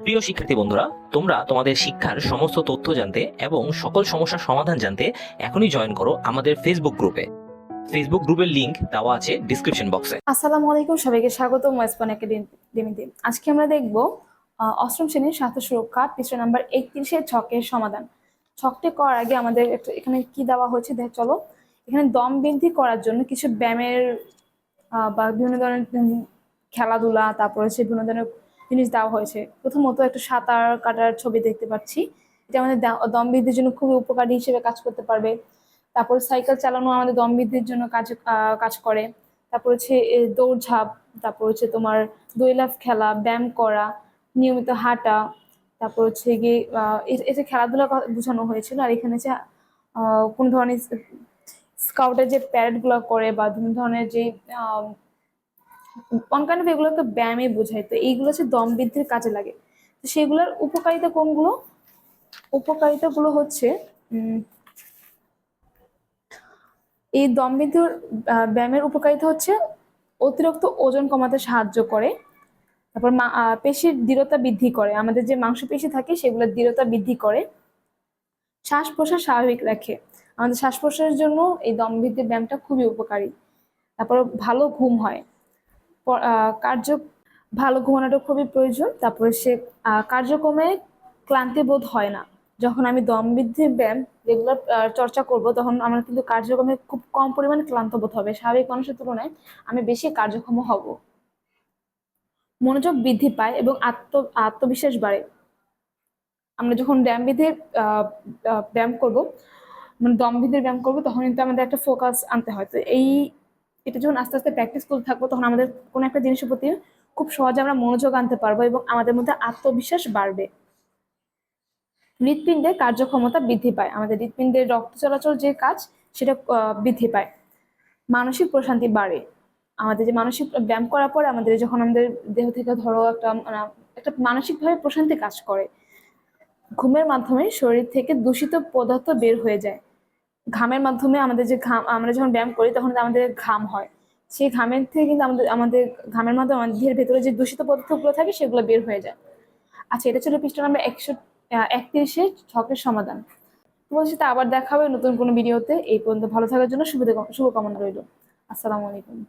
প্রিয় শিক্ষার্থী বন্ধুরা, তোমরা তোমাদের শিক্ষার সমস্ত তথ্য জানতে এবং সকল সমস্যার সমাধান জানতে এখনই জয়েন করো আমাদের ফেসবুক গ্রুপে ফেসবুক গ্রুপের লিংক দেওয়া আছে ডিসক্রিপশন বক্সে আসসালামু আলাইকুম, সবাইকে স্বাগত ওয়েস্টপন একাডেমিতে আজকে আমরা দেখব অষ্টম শ্রেণির স্বাস্থ্য সুরক্ষা পৃষ্ঠ নাম্বার একত্রিশের ছকের সমাধান। ছকটি করার আগে আমাদের এখানে কি দেওয়া হয়েছে, দেখ, চলো। এখানে দম বৃদ্ধি করার জন্য কিছু ব্যায়ামের বা বিভিন্ন ধরনের খেলাধুলা, তারপর হচ্ছে বিভিন্ন ধরনের জিনিস দেওয়া হয়েছে। প্রথমত একটা সাঁতার কাটার ছবি দেখতে পাচ্ছি। এটা আমাদের দা- দম বৃদ্ধির জন্য খুবই উপকারী হিসেবে কাজ করতে পারবে। তারপর সাইকেল চালানো আমাদের দম বৃদ্ধির জন্য কাজ কাজ করে। তারপর হচ্ছে দৌড়ঝাঁপ, তারপর হচ্ছে তোমার দৈলাফ খেলা, ব্যায়াম করা, নিয়মিত হাঁটা, তারপর হচ্ছে গিয়ে এটা খেলাধুলা বোঝানো হয়েছিল। আর এখানে যে কোন ধরনের স্কাউটের যে প্যারেডগুলো করে বা ধরনের যে অনকাইন্ড অফ এগুলোকে ব্যায়ামে বোঝায়। তো এইগুলো হচ্ছে দম বৃদ্ধির কাজে লাগে। তো সেগুলোর উপকারিতা কোনগুলো? উপকারিতাগুলো হচ্ছে এই দম বৃদ্ধির ব্যায়ামের উপকারিতা হচ্ছে অতিরিক্ত ওজন কমাতে সাহায্য করে। তারপর পেশির দৃঢ়তা বৃদ্ধি করে। আমাদের যে মাংসপেশি থাকে, সেগুলোর দৃঢ়তা বৃদ্ধি করে। শ্বাস প্রশ্বাস স্বাভাবিক রাখে। আমাদের শ্বাস প্রশ্বাসের জন্য এই দম বৃদ্ধির ব্যায়ামটা খুবই উপকারী। তারপর ভালো ঘুম হয়। কার্য ভালো ঘুমানোটা খুবই প্রয়োজন। তারপরে সে কার্যক্রমে ক্লান্তি বোধ হয় না। যখন আমি দম বৃদ্ধির ব্যায়াম রেগুলার চর্চা করব তখন আমার কিন্তু কার্যক্রমে খুব কম পরিমাণে ক্লান্ত বোধ হবে। স্বাভাবিক মানুষের তুলনায় আমি বেশি কার্যক্ষম হব। মনোযোগ বৃদ্ধি পায় এবং আত্ম আত্মবিশ্বাস বাড়ে। আমরা যখন ব্যায়াম আহ, ব্যায়াম করব মানে দম বৃদ্ধির ব্যায়াম করব তখন কিন্তু আমাদের একটা ফোকাস আনতে হয়। তো এই এটা যখন আস্তে আস্তে প্র্যাকটিস করতে থাকব, তখন আমাদের কোনো একটা জিনিসের প্রতি খুব সহজে আমরা মনোযোগ আনতে পারব এবং আমাদের মধ্যে আত্মবিশ্বাস বাড়বে। হৃৎপিণ্ডের কার্যক্ষমতা বৃদ্ধি পায়। আমাদের হৃৎপিণ্ডের রক্ত চলাচল যে কাজ, সেটা বৃদ্ধি পায়। মানসিক প্রশান্তি বাড়ে। আমাদের যে মানসিক ব্যায়াম করার পর আমাদের যখন আমাদের দেহ থেকে ধরো একটা মানে একটা মানসিকভাবে প্রশান্তি কাজ করে, ঘুমের মাধ্যমে শরীর থেকে দূষিত পদার্থ বের হয়ে যায়। ঘামের মাধ্যমে আমাদের যে ঘাম, আমরা যখন ব্যায়াম করি তখন আমাদের ঘাম হয়। সেই ঘামের থেকে কিন্তু আমাদের আমাদের ঘামের মাধ্যমে আমাদের ভেতরে যে দূষিত পদার্থগুলো থাকে সেগুলো বের হয়ে যায়। আচ্ছা এটা ছিল পৃষ্ঠ নাম্বার একশো একত্রিশে ছকের সমাধান। তোমাদের সাথে আবার দেখা হবে নতুন কোনো ভিডিওতে। এই পর্যন্ত ভালো থাকার জন্য শুভ শুভকামনা রইল। আসসালামু আলাইকুম।